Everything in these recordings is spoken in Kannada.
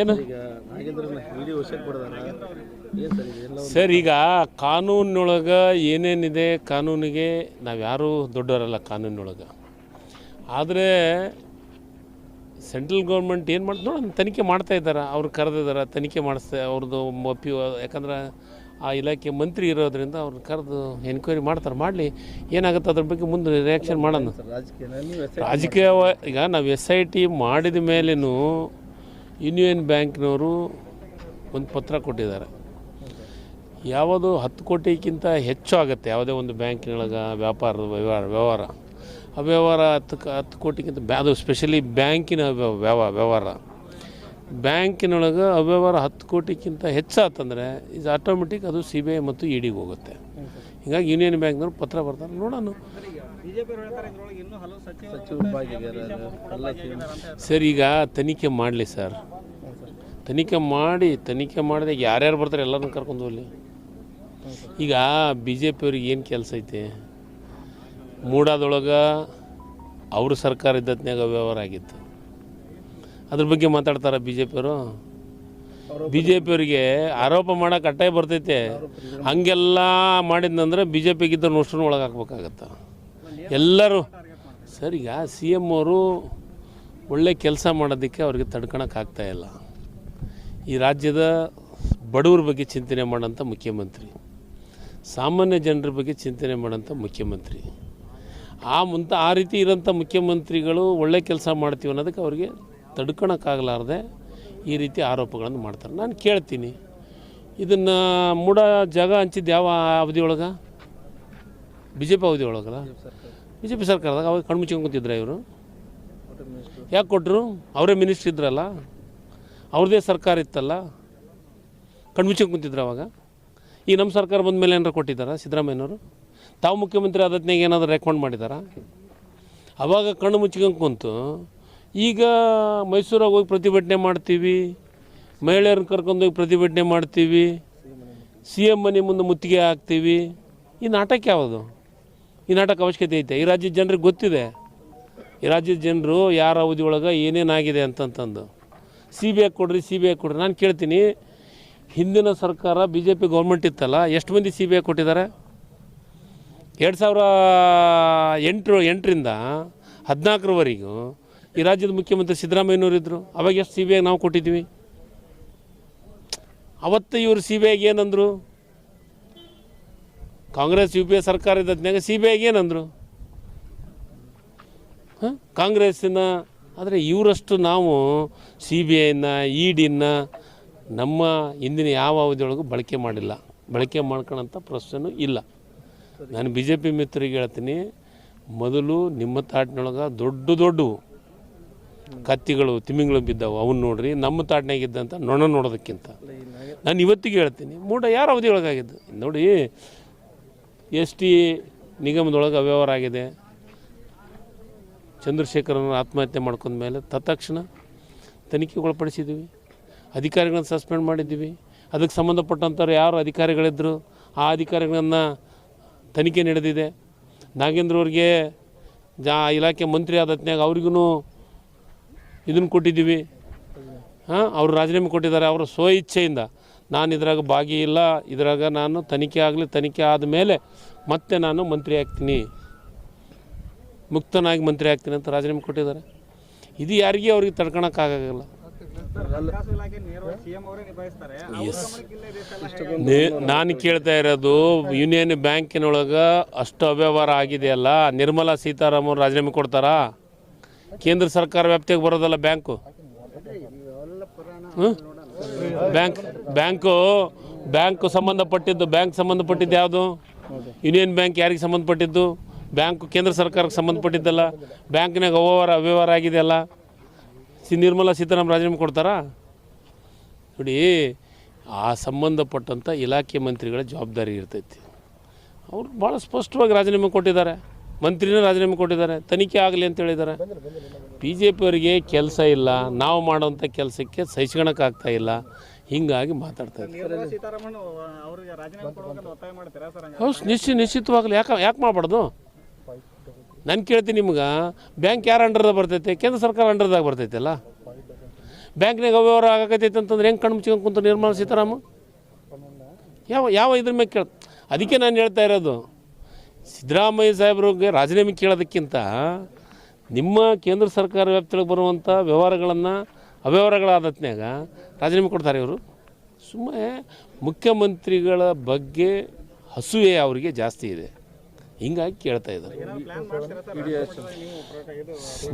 ಏನು? ಸರ್ ಈಗ ಕಾನೂನಿನೊಳಗೆ ಏನೇನಿದೆ ಕಾನೂನಿಗೆ ನಾವು ಯಾರೂ ದೊಡ್ಡವರಲ್ಲ ಕಾನೂನಿನೊಳಗೆ. ಆದರೆ ಸೆಂಟ್ರಲ್ ಗೌರ್ಮೆಂಟ್ ಏನು ಮಾಡಿ ನೋಡೋಣ ತನಿಖೆ ಮಾಡ್ತಾ ಇದ್ದಾರೆ. ಅವ್ರು ಕರೆದಿದ್ದಾರೆ ತನಿಖೆ ಮಾಡಿಸ್ತಾ ಅವ್ರದ್ದು ಒಪ್ಪಿ ಯಾಕಂದ್ರೆ ಆ ಇಲಾಖೆ ಮಂತ್ರಿ ಇರೋದ್ರಿಂದ ಅವ್ರನ್ನ ಕರೆದು ಎನ್ಕ್ವೈರಿ ಮಾಡ್ತಾರೆ. ಮಾಡಲಿ ಏನಾಗುತ್ತೆ ಅದ್ರ ಬಗ್ಗೆ ಮುಂದೆ ರಿಯಾಕ್ಷನ್ ಮಾಡೋಣ. ರಾಜಕೀಯ ಈಗ ನಾವು ಎಸ್ ಐ ಟಿ ಮಾಡಿದ ಮೇಲೇನು ಯೂನಿಯನ್ ಬ್ಯಾಂಕ್ನವರು ಒಂದು ಪತ್ರ ಕೊಟ್ಟಿದ್ದಾರೆ. ಯಾವುದು ಹತ್ತು ಕೋಟಿಗಿಂತ ಹೆಚ್ಚು ಆಗುತ್ತೆ ಯಾವುದೇ ಒಂದು ಬ್ಯಾಂಕಿನೊಳಗೆ ವ್ಯಾಪಾರದ ವ್ಯವಹಾರ ವ್ಯವಹಾರ. ಆ ವ್ಯವಹಾರ ಹತ್ತು ಹತ್ತು ಕೋಟಿಗಿಂತ ಬ್ಯಾ ಅದು ಸ್ಪೆಷಲಿ ಬ್ಯಾಂಕಿನ ವ್ಯವ- ವ್ಯವ- ವ್ಯವಹಾರ. ಬ್ಯಾಂಕಿನೊಳಗೆ ಅವ್ಯವಹಾರ ಹತ್ತು ಕೋಟಿಗಿಂತ ಹೆಚ್ಚಾತಂದರೆ ಇದು ಆಟೋಮೆಟಿಕ್ ಅದು ಸಿ ಬಿ ಐ ಮತ್ತು ಇ ಡಿಗೆ ಹೋಗುತ್ತೆ. ಹೀಗಾಗಿ ಯೂನಿಯನ್ ಬ್ಯಾಂಕ್ನವ್ರು ಪತ್ರ ಬರ್ತಾರೆ ನೋಡೋಣ. ಸರ್ ಈಗ ತನಿಖೆ ಮಾಡಲಿ ಸರ್. ತನಿಖೆ ಮಾಡಿ ತನಿಖೆ ಮಾಡಿದಾಗ ಯಾರ್ಯಾರು ಬರ್ತಾರೆ ಎಲ್ಲರನ್ನ ಕರ್ಕೊಂಡು ಹೋಗಲಿ. ಈಗ ಬಿ ಜೆ ಪಿಯವ್ರಿಗೆ ಏನು ಕೆಲಸ ಐತೆ? ಮೂಡಾದೊಳಗೆ ಅವ್ರ ಸರ್ಕಾರ ಇದ್ದತ್ನಾಗ ವ್ಯವಹಾರ ಆಗಿತ್ತು. ಅದ್ರ ಬಗ್ಗೆ ಮಾತಾಡ್ತಾರ ಬಿ ಜೆ ಪಿಯವರು ಬಿ ಜೆ ಪಿಯವರಿಗೆ ಆರೋಪ ಮಾಡೋಕೆ ಕಟ್ಟಾಯ ಬರ್ತೈತೆ. ಹಂಗೆಲ್ಲ ಮಾಡಿದ್ನಂದ್ರೆ ಬಿ ಜೆ ಪಿಗಿದ್ದ ನೋಷ್ಟ್ರನ್ನ ಒಳಗೆ ಹಾಕ್ಬೇಕಾಗತ್ತೆ ಎಲ್ಲರೂ. ಸರ್, ಈಗ ಸಿ ಎಂ ಅವರು ಒಳ್ಳೆ ಕೆಲಸ ಮಾಡೋದಕ್ಕೆ ಅವ್ರಿಗೆ ತಡ್ಕೊಳಕ್ಕಾಗ್ತಾ ಇಲ್ಲ. ಈ ರಾಜ್ಯದ ಬಡವ್ರ ಬಗ್ಗೆ ಚಿಂತನೆ ಮಾಡೋಂಥ ಮುಖ್ಯಮಂತ್ರಿ, ಸಾಮಾನ್ಯ ಜನರ ಬಗ್ಗೆ ಚಿಂತನೆ ಮಾಡೋಂಥ ಮುಖ್ಯಮಂತ್ರಿ. ಆ ಮುಂತ, ಆ ರೀತಿ ಇರೋಂಥ ಮುಖ್ಯಮಂತ್ರಿಗಳು ಒಳ್ಳೆ ಕೆಲಸ ಮಾಡ್ತೀವಿ ಅನ್ನೋದಕ್ಕೆ ಅವ್ರಿಗೆ ತಡ್ಕೊಳಕ್ಕಾಗಲಾರ್ದೆ ಈ ರೀತಿ ಆರೋಪಗಳನ್ನು ಮಾಡ್ತಾರೆ. ನಾನು ಕೇಳ್ತೀನಿ, ಇದನ್ನು ಮೂಡ ಜಾಗ ಹಂಚಿದ್ದು ಯಾವ ಅವಧಿಯೊಳಗೆ? ಬಿ ಜೆ ಪಿ ಅವಧಿ ಒಳಗಲ್ಲ? ಬಿ ಜೆ ಪಿ ಸರ್ಕಾರದಾಗ ಅವಾಗ ಕಣ್ಮುಚ್ಕೊಂಡು ಕೂತಿದ್ರೆ ಇವರು? ಯಾಕೆ ಕೊಟ್ಟರು ಅವರೇ ಮಿನಿಸ್ಟ್ರ್ ಇದ್ರಲ್ಲ? ಅವ್ರದ್ದೇ ಸರ್ಕಾರ ಇತ್ತಲ್ಲ? ಕಣ್ಮುಚ್ಕೊಂಡು ಕುಂತಿದ್ರು ಅವಾಗ? ಈಗ ನಮ್ಮ ಸರ್ಕಾರ ಬಂದ ಮೇಲೆ ಏನಾರು ಕೊಟ್ಟಿದ್ದಾರಾ ಸಿದ್ದರಾಮಯ್ಯನವರು? ತಾವು ಮುಖ್ಯಮಂತ್ರಿ ಆದತ್ನಾಗ ಏನಾದರೂ ರೆಕಮೆಂಡ್ ಮಾಡಿದ್ದಾರಾ ಅವಾಗ ಕಣ್ಣು ಮುಚ್ಕೊಂಡು ಕುಂತು ಈಗ ಮೈಸೂರಾಗ ಹೋಗಿ ಪ್ರತಿಭಟನೆ ಮಾಡ್ತೀವಿ ಕರ್ಕೊಂಡು ಕರ್ಕೊಂಡೋಗಿ ಪ್ರತಿಭಟನೆ ಮಾಡ್ತೀವಿ ಸಿ ಎಂ ಮನೆ ಮುಂದೆ ಮುತ್ತಿಗೆ ಹಾಕ್ತೀವಿ. ಈ ನಾಟಕ ಯಾವುದು? ಈ ನಾಟಕ ಅವಶ್ಯಕತೆ ಐತೆ. ಈ ರಾಜ್ಯದ ಜನರಿಗೆ ಗೊತ್ತಿದೆ. ಈ ರಾಜ್ಯದ ಜನರು ಯಾರ ಅವಧಿ ಒಳಗೆ ಏನೇನಾಗಿದೆ ಅಂತಂತಂದು. ಸಿ ಬಿ ಐ ಕೊಡ್ರಿ ಸಿ ಬಿ ಐ ಕೊಡ್ರಿ. ನಾನು ಕೇಳ್ತೀನಿ, ಹಿಂದಿನ ಸರ್ಕಾರ ಬಿ ಜೆ ಪಿ ಗೌರ್ಮೆಂಟ್ ಇತ್ತಲ್ಲ, ಎಷ್ಟು ಮಂದಿ ಸಿ ಬಿ ಐ ಕೊಟ್ಟಿದ್ದಾರೆ? ಎರಡು ಸಾವಿರ ಎಂಟು, ಎಂಟರಿಂದ ಹದಿನಾಲ್ಕರವರೆಗೂ ಈ ರಾಜ್ಯದ ಮುಖ್ಯಮಂತ್ರಿ ಸಿದ್ದರಾಮಯ್ಯನವರು ಇದ್ದರು ಅವಾಗ ಎಷ್ಟು ಸಿ ಬಿ ಐ ನಾವು ಕೊಟ್ಟಿದ್ವಿ ಅವತ್ತು ಇವರು ಸಿ ಬಿ ಐಗೆ ಏನಂದರು? ಕಾಂಗ್ರೆಸ್ ಯು ಪಿ ಎ ಸರ್ಕಾರ ಇದ್ದದ್ನಾಗ ಸಿ ಬಿ ಐಗೆ ಏನಂದರು? ಹಾಂ? ಕಾಂಗ್ರೆಸ್ಸಿನ ಆದರೆ ಇವರಷ್ಟು ನಾವು ಸಿ ಬಿ ಐನ ಇ ಡಿನ ನಮ್ಮ ಹಿಂದಿನ ಯಾವ ಅವಧಿಯೊಳಗೂ ಬಳಕೆ ಮಾಡಿಲ್ಲ. ಬಳಕೆ ಮಾಡ್ಕೊಳ್ಳೋಂಥ ಪ್ರಶ್ನೆನೂ ಇಲ್ಲ. ನಾನು ಬಿ ಜೆ ಪಿ ಮಿತ್ರರಿಗೆ ಹೇಳ್ತೀನಿ ಮೊದಲು ನಿಮ್ಮ ತಾಟಿನೊಳಗೆ ದೊಡ್ಡ ದೊಡ್ಡವು ಕತ್ತಿಗಳು ತಿಮಿಂಗಳು ಬಿದ್ದವು. ಅವನ್ನ ನೋಡ್ರಿ ನಮ್ಮ ತಾಟ್ನಾಗಿದ್ದಂಥ ನೊಣ ನೋಡೋದಕ್ಕಿಂತ. ನಾನು ಇವತ್ತಿಗೆ ಹೇಳ್ತೀನಿ ಮೂಡ ಯಾರು ಅವಧಿಯೊಳಗಾಗಿದ್ದು? ನೋಡಿ ಎಸ್ ಟಿ ನಿಗಮದೊಳಗೆ ಅವ್ಯವಹಾರ ಆಗಿದೆ. ಚಂದ್ರಶೇಖರನ ಆತ್ಮಹತ್ಯೆ ಮಾಡ್ಕೊಂಡ್ಮೇಲೆ ತತ್ಕ್ಷಣ ತನಿಖೆಗೆ ಒಳಪಡಿಸಿದ್ದೀವಿ ಅಧಿಕಾರಿಗಳನ್ನು ಸಸ್ಪೆಂಡ್ ಮಾಡಿದ್ದೀವಿ. ಅದಕ್ಕೆ ಸಂಬಂಧಪಟ್ಟಂಥವ್ರು ಯಾರು ಅಧಿಕಾರಿಗಳಿದ್ದರು ಆ ಅಧಿಕಾರಿಗಳನ್ನು ತನಿಖೆ ನಡೆದಿದೆ. ನಾಗೇಂದ್ರ ಅವ್ರಿಗೆ ಜಾ ಇಲಾಖೆ ಮಂತ್ರಿ ಆದತ್ನಾಗ ಅವ್ರಿಗೂ ಇದನ್ನು ಕೊಟ್ಟಿದ್ದೀವಿ. ಹಾಂ, ಅವರು ರಾಜೀನಾಮೆ ಕೊಟ್ಟಿದ್ದಾರೆ. ಅವರ ಸ್ವ ಇಚ್ಛೆಯಿಂದ ನಾನು ಇದ್ರಾಗ ಭಾಗಿ ಇಲ್ಲ ಇದ್ರಾಗ ನಾನು ತನಿಖೆ ಆಗಲಿ ತನಿಖೆ ಆದಮೇಲೆ ಮತ್ತೆ ನಾನು ಮಂತ್ರಿ ಆಗ್ತೀನಿ. ಮುಕ್ತನಾಗಿ ಮಂತ್ರಿ ಆಗ್ತೀನಿ ಅಂತ ರಾಜೀನಾಮೆ ಕೊಟ್ಟಿದ್ದಾರೆ. ಇದು ಯಾರಿಗೆ ಅವ್ರಿಗೆ ತಡ್ಕೊಳಕ್ಕಾಗಲ್ಲ ನಾನು ಕೇಳ್ತಾ ಇರೋದು ಯೂನಿಯನ್ ಬ್ಯಾಂಕಿನೊಳಗೆ ಅಷ್ಟು ಅವ್ಯವಹಾರ ಆಗಿದೆಯಲ್ಲ ನಿರ್ಮಲಾ ಸೀತಾರಾಮನ್ ರಾಜೀನಾಮೆ ಕೊಡ್ತಾರಾ? ಕೇಂದ್ರ ಸರ್ಕಾರ ವ್ಯಾಪ್ತಿಗೆ ಬರೋದಲ್ಲ ಬ್ಯಾಂಕು? ಬ್ಯಾಂಕ್, ಬ್ಯಾಂಕು, ಬ್ಯಾಂಕ್ ಸಂಬಂಧಪಟ್ಟಿದ್ದು ಬ್ಯಾಂಕ್ ಸಂಬಂಧಪಟ್ಟಿದ್ದು ಯಾವುದು? ಯೂನಿಯನ್ ಬ್ಯಾಂಕ್ ಯಾರಿಗೆ ಸಂಬಂಧಪಟ್ಟಿದ್ದು? ಬ್ಯಾಂಕ್ ಕೇಂದ್ರ ಸರ್ಕಾರಕ್ಕೆ ಸಂಬಂಧಪಟ್ಟಿದ್ದಲ್ಲ? ಬ್ಯಾಂಕ್ನಾಗ ಅವ್ಯವಹಾರ ಅವ್ಯವಹಾರ ಆಗಿದೆಯಲ್ಲ? ಸಿ ನಿರ್ಮಲಾ ಸೀತಾರಾಮನ್ ರಾಜೀನಾಮೆ ಕೊಡ್ತಾರಾ? ನೋಡಿ, ಆ ಸಂಬಂಧಪಟ್ಟಂಥ ಇಲಾಖೆ ಮಂತ್ರಿಗಳ ಜವಾಬ್ದಾರಿ ಇರ್ತೈತಿ. ಅವರು ಭಾಳ ಸ್ಪಷ್ಟವಾಗಿ ರಾಜೀನಾಮೆ ಕೊಟ್ಟಿದ್ದಾರೆ. ಮಂತ್ರಿನೇ ರಾಜೀನಾಮೆ ಕೊಟ್ಟಿದ್ದಾರೆ ತನಿಖೆ ಆಗಲಿ ಅಂತ ಹೇಳಿದ್ದಾರೆ. ಬಿ ಜೆ ಪಿಯವರಿಗೆ ಕೆಲಸ ಇಲ್ಲ ನಾವು ಮಾಡೋಂಥ ಕೆಲಸಕ್ಕೆ ಸಹಿಸ್ಕೊಳಕ್ಕಾಗ್ತಾ ಇಲ್ಲ. ಹೀಗಾಗಿ ಮಾತಾಡ್ತಾ ಇದ್ದಾರೆ ನಿರ್ಮಲಾ ನಿಶ್ಚಿತ ನಿಶ್ಚಿತವಾಗಲಿ ಯಾಕೆ ಯಾಕೆ ಮಾಡಬಾರ್ದು? ನಾನು ಕೇಳ್ತೀನಿ ನಿಮ್ಗೆ ಬ್ಯಾಂಕ್ ಯಾರು ಅಂಡರ್ದಾಗ ಬರ್ತೈತೆ? ಕೇಂದ್ರ ಸರ್ಕಾರ ಅಂಡರ್ದಾಗ ಬರ್ತೈತಲ್ಲ ಬ್ಯಾಂಕ್ನಾಗ ಅವ್ಯವಹಾರ ಆಗಕತ್ತೈತೆ ಅಂತಂದ್ರೆ ಹೆಂಗೆ ಕಣ್ಣು ಮುಚ್ಕೊಂಡು ಕುಂತು ನಿರ್ಮಲಾ ಸೀತಾರಾಮ ಯಾವ ಯಾವ ಇದ್ರ ಮೇಲೆ ಕೇಳ ಅದಕ್ಕೆ ನಾನು ಹೇಳ್ತಾ ಇರೋದು. ಸಿದ್ದರಾಮಯ್ಯ ಸಾಹೇಬ್ರಿಗೆ ರಾಜೀನಾಮೆ ಕೇಳೋದಕ್ಕಿಂತ ನಿಮ್ಮ ಕೇಂದ್ರ ಸರ್ಕಾರ ವ್ಯಾಪ್ತಿಯೊಳಗೆ ಬರುವಂಥ ವ್ಯವಹಾರಗಳನ್ನು ಅವ್ಯವಹಾರಗಳಾದತ್ನಾಗ ರಾಜೀನಾಮೆ ಕೊಡ್ತಾರೆ ಇವರು. ಸುಮ್ಮನೆ ಮುಖ್ಯಮಂತ್ರಿಗಳ ಬಗ್ಗೆ ಹಸುವೆ ಅವರಿಗೆ ಜಾಸ್ತಿ ಇದೆ. ಹಿಂಗಾಗಿ ಕೇಳ್ತಾ ಇದ್ದಾರೆ.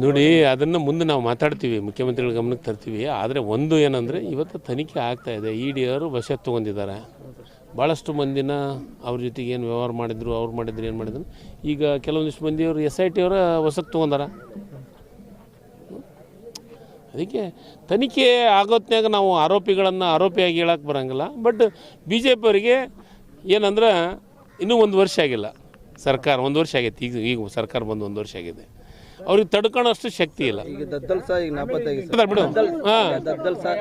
ನೋಡಿ, ಅದನ್ನು ಮುಂದೆ ನಾವು ಮಾತಾಡ್ತೀವಿ, ಮುಖ್ಯಮಂತ್ರಿಗಳ ಗಮನಕ್ಕೆ ತರ್ತೀವಿ. ಆದರೆ ಒಂದು ಏನಂದರೆ ಇವತ್ತು ತನಿಖೆ ಆಗ್ತಾ ಇದೆ. ಇ ಡಿ ಅವರು ವಶ ತೊಗೊಂಡಿದ್ದಾರೆ. ಭಾಳಷ್ಟು ಮಂದಿನ ಅವ್ರ ಜೊತೆಗೆ ಏನು ವ್ಯವಹಾರ ಮಾಡಿದ್ರು, ಅವ್ರು ಮಾಡಿದ್ರು, ಏನು ಮಾಡಿದ್ರು. ಈಗ ಕೆಲವೊಂದಿಷ್ಟು ಮಂದಿಯವರು ಎಸ್ ಐ ಟಿ ಅವರ ಹೊಸಕ್ ತೊಗೊಂಡಾರ. ಅದಕ್ಕೆ ತನಿಖೆ ಆಗೋತ್ನಾಗ ನಾವು ಆರೋಪಿಗಳನ್ನು ಆರೋಪಿಯಾಗಿ ಹೇಳಕ್ಕೆ ಬರೋಂಗಿಲ್ಲ. ಬಟ್ ಬಿ ಜೆ ಪಿಯವರಿಗೆ ಏನಂದ್ರೆ ಇನ್ನೂ ಒಂದು ವರ್ಷ ಆಗಿಲ್ಲ. ಸರ್ಕಾರ ಒಂದು ವರ್ಷ ಆಗೈತೆ. ಈಗ ಈಗ ಸರ್ಕಾರ ಬಂದು ಒಂದು ವರ್ಷ ಆಗಿದೆ. ಅವ್ರಿಗೆ ತಡ್ಕೊಳ್ಳೋಷ್ಟು ಶಕ್ತಿ ಇಲ್ಲ. ಈಗ ದದ್ದಲ್ ಸಹ ಈಗ ಆಗಿದೆ ಬಿಡು. ಹಾಂ. ದದ್ದಲ್ ಸಹ.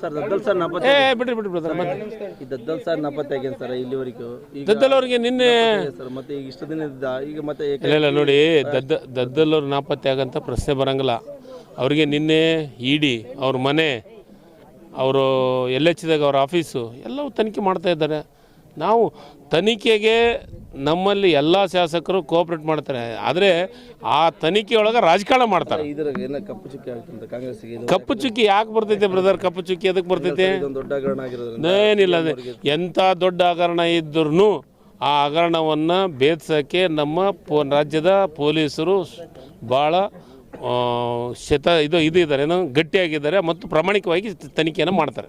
ಸರ್ ದದ್ದಲ್ ಸರ್ ನಾಪತ್ತೆ ಏ ಬಿಡ್ರಿ ಬಿಡ್ರಿ ಬ್ರದರ್ ಮತ್ತೆ. ಈ ದದ್ದಲ್ ಸರ್ ನಾಪತ್ತೆ ಆಗ್ಯಾನ ಸರ್ ಇಲ್ಲಿವರೆಗೂ. ಈಗ ದದ್ದಲ್ ಅವ್ರಿಗೆ ನಿನ್ನೆ ಸರ್ ಮತ್ತೆ ಈಗ ಇಷ್ಟು ದಿನ ಇದ್ದ ಈಗ ಮತ್ತೆ ಏಕ- ಇಲ್ಲ ಇಲ್ಲ ನೋಡಿ ದದ್ದ ದದ್ದಲ್ಲವ್ರು ನಾಪತ್ತೆ ಆಗಂತ ಪ್ರಶ್ನೆ ಬರಂಗಿಲ್ಲ. ಅವ್ರಿಗೆ ನಿನ್ನೆ ಇಡಿ ಅವ್ರ ಮನೆ ಅವರು ಎಲ್ ಎಚ್ದಾಗ ಅವ್ರ ಆಫೀಸು ಎಲ್ಲವೂ ತನಿಖೆ ಮಾಡ್ತಾ ಇದ್ದಾರೆ. ನಾವು ತನಿಖೆಗೆ ನಮ್ಮಲ್ಲಿ ಎಲ್ಲ ಶಾಸಕರು ಕೋಆಪ್ರೇಟ್ ಮಾಡ್ತಾರೆ. ಆದರೆ ಆ ತನಿಖೆಯೊಳಗೆ ರಾಜಕಾರಣ ಮಾಡ್ತಾರೆ. ಕಪ್ಪು ಚುಕ್ಕಿ ಕಾಂಗ್ರೆಸ್ ಕಪ್ಪು ಚುಕ್ಕಿ ಯಾಕೆ ಬರ್ತೈತೆ ಬ್ರದರ್ ಕಪ್ಪು ಚುಕ್ಕಿ ಅದಕ್ಕೆ ಬರ್ತೈತೆ? ಏನಿಲ್ಲ ಅದೇ ಎಂಥ ದೊಡ್ಡ ಹಗರಣ ಇದ್ರೂ ಆ ಹಗರಣವನ್ನು ಭೇದಿಸೋಕ್ಕೆ ನಮ್ಮ ಪೋ ರಾಜ್ಯದ ಪೊಲೀಸರು ಭಾಳ ಶತ ಇದು ಇದು ಇದ್ದಾರೆ ಏನೋ ಗಟ್ಟಿಯಾಗಿದ್ದಾರೆ ಮತ್ತು ಪ್ರಾಮಾಣಿಕವಾಗಿ ತನಿಖೆಯನ್ನು ಮಾಡ್ತಾರೆ.